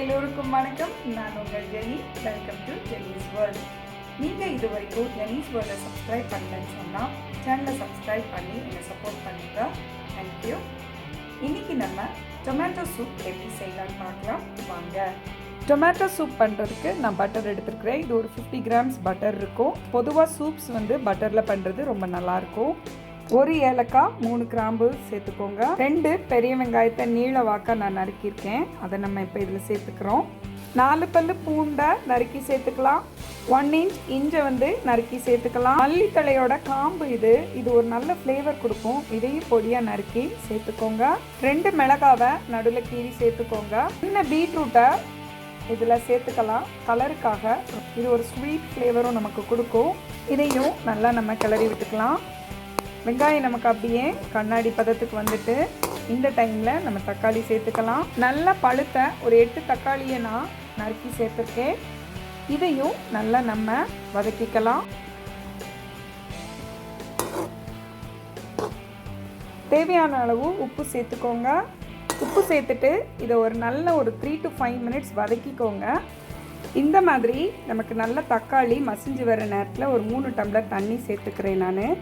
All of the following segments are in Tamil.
எல்லோருக்கும் வணக்கம். நான் உங்கள் Jenny. Welcome to Jenny's world நீங்கள் இது வரைக்கும் ஜெனிஸ் வேர்ல்டை சப்ஸ்கிரைப் பண்ணலன்னு சொன்னால் சேனலை சப்ஸ்கிரைப் பண்ணி என்னை சப்போர்ட் பண்ணுங்க. தேங்க்யூ இன்னைக்கு நம்ம டொமேட்டோ சூப் எப்படி செய்யலாம்னு பார்க்கலாம். வாங்க. டொமேட்டோ சூப் பண்ணுறதுக்கு நான் பட்டர் எடுத்துருக்கிறேன். இது ஒரு ஃபிஃப்டி கிராம்ஸ் பட்டர் இருக்கும். பொதுவாக சூப்ஸ் வந்து பட்டரில் பண்ணுறது ரொம்ப நல்லாயிருக்கும் ஒரு ஏலக்காய் மூணு கிராம்பு சேர்த்துக்கோங்க. ரெண்டு பெரிய வெங்காயத்தை நீள வாக்கா நான் நறுக்கியிருக்கேன். அதை நம்ம இப்போ இதில் சேர்த்துக்கிறோம். நாலு பல்லு பூண்டை நறுக்கி சேர்த்துக்கலாம். ஒன் இன்ச் இஞ்சை வந்து நறுக்கி சேர்த்துக்கலாம். மல்லித்தலையோட காம்பு இது இது ஒரு நல்ல ஃப்ளேவர் கொடுக்கும். இதையும் பொடியாக நறுக்கி சேர்த்துக்கோங்க. ரெண்டு மிளகாவை நடுவில் கீறி சேர்த்துக்கோங்க. சின்ன பீட்ரூட்டை இதில் சேர்த்துக்கலாம். கலருக்காக இது ஒரு ஸ்வீட் ஃப்ளேவரும் நமக்கு கொடுக்கும். இதையும் நல்லா நம்ம கிளறி விட்டுக்கலாம். வெங்காயம் நமக்கு அப்படியே கண்ணாடி பதத்துக்கு வந்துட்டு இந்த டைமில் நம்ம தக்காளி சேர்த்துக்கலாம். நல்லா பழுத்த ஒரு எட்டு தக்காளியை நான் நறுக்கி சேர்த்துருக்கேன். இதையும் நல்லா நம்ம வதக்கிக்கலாம். தேவையான அளவு உப்பு சேர்த்துக்கோங்க. உப்பு சேர்த்துட்டு இதை ஒரு நல்ல ஒரு த்ரீ டு ஃபைவ் மினிட்ஸ் வதக்கிக்கோங்க. இந்த மாதிரி நமக்கு நல்ல தக்காளி மசிஞ்சு வர நேரத்தில் ஒரு மூணு டம்ளர் தண்ணி சேர்த்துக்கிறேன் நான்.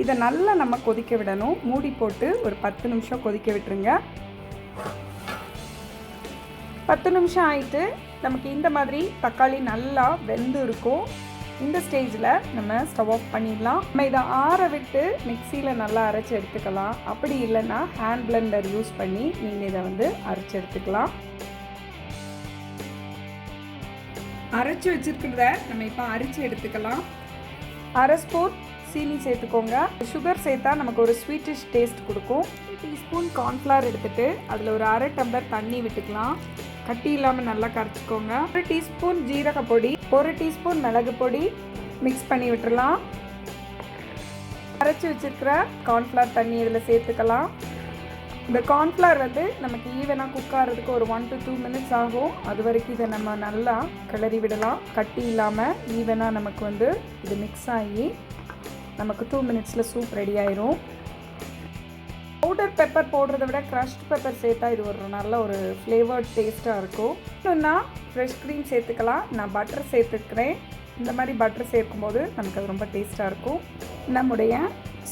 இதை நல்லா நம்ம கொதிக்க விடணும். மூடி போட்டு ஒரு பத்து நிமிஷம் கொதிக்க விட்டுருங்க. பத்து நிமிஷம் ஆயிட்டு நமக்கு இந்த மாதிரி தக்காளி நல்லா வெந்து இருக்கும். இந்த ஸ்டேஜில் நம்ம ஸ்டவ் ஆஃப் பண்ணிடலாம். நம்ம இதை ஆற விட்டு மிக்சியில் நல்லா அரைச்சி எடுத்துக்கலாம். அப்படி இல்லைன்னா ஹேண்ட் பிளெண்டர் யூஸ் பண்ணி நீங்கள் இதை வந்து அரைச்சி எடுத்துக்கலாம். அரைச்சி வச்சிருக்கிறத நம்ம இப்போ அரைச்சி எடுத்துக்கலாம். அரை ஸ்பூன் சீனி சேர்த்துக்கோங்க. சுகர் சேர்த்தா நமக்கு ஒரு ஸ்வீட்டிஷ் டேஸ்ட் கொடுக்கும். டீஸ்பூன் கார்ன்ஃப்ளவர் எடுத்துட்டு அதில் ஒரு அரை டம்ளர் தண்ணி விட்டுக்கலாம். கட்டி இல்லாமல் நல்லா கரைச்சிக்கோங்க. ஒரு டீஸ்பூன் ஜீரக பொடி ஒரு டீஸ்பூன் மிளகு பொடி மிக்ஸ் பண்ணி விட்டுடலாம் அரைச்சி வச்சிருக்கிற கார்ன்ஃப்ளவர் தண்ணி இதில் சேர்த்துக்கலாம். இந்த கார்ன்ஃப்ளவர் வந்து நமக்கு ஈவனாக குக் ஆகிறதுக்கு ஒரு ஒன் டு டூ மினிட்ஸ் ஆகும். அது வரைக்கும் இதை நம்ம நல்லா கிளறி விடலாம். கட்டி இல்லாமல் ஈவனாக நமக்கு வந்து இது மிக்ஸ் ஆகி நமக்கு டூ மினிட்ஸில் சூப் ரெடி ஆயிரும். பவுடர் பெப்பர் போடுறத விட க்ரஷ்ட் பெப்பர் சேர்த்தா இது ஒரு நல்ல ஒரு ஃப்ளேவர்ட் டேஸ்ட்டாக இருக்கும். இன்னொன்னா ஃப்ரெஷ் க்ரீம் சேர்த்துக்கலாம். நான் பட்டர் சேர்த்துக்கிறேன் இந்த மாதிரி பட்டர் சேர்க்கும்போது நமக்கு அது ரொம்ப டேஸ்ட்டாக இருக்கும். நம்முடைய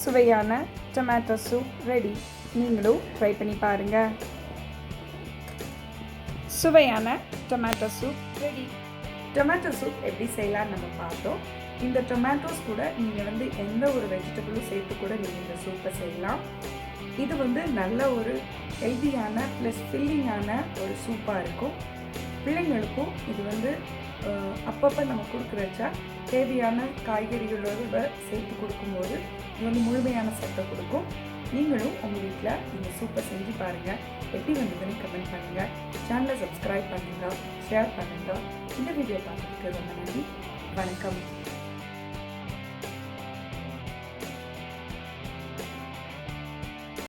சுவையான டொமேட்டோ சூப் ரெடி நீங்களும் ட்ரை பண்ணி பாருங்கள் சுவையான tomato soup ready tomato soup எப்படி செய்யலாம்னு நம்ம பார்த்தோம். இந்த டொமேட்டோஸ் கூட நீங்கள் வந்து எந்த ஒரு வெஜிடபிளும் சேர்த்து கூட நீங்கள் இந்த சூப்பை செய்யலாம். இது வந்து நல்ல ஒரு ஹெல்த்தியான ப்ளஸ் ஃபில்லிங்கான ஒரு சூப்பாக இருக்கும். பிள்ளைங்களுக்கும் இது வந்து அப்பப்போ நம்ம கொடுக்குறச்சா தேவையான காய்கறிகளோட சேர்த்து கொடுக்கும்போது இது வந்து முழுமையான சத்தை கொடுக்கும். நீங்களும் உங்கள் வீட்டில் நீங்கள் சூப்பர் செஞ்சு பாருங்கள் எப்படி வந்ததுன்னு கமெண்ட் பண்ணுங்கள் சேனலை சப்ஸ்கிரைப் பண்ணுங்கள் ஷேர் பண்ணுங்கள் இந்த வீடியோ பார்த்துட்டு ரொம்ப நன்றி. வணக்கம்.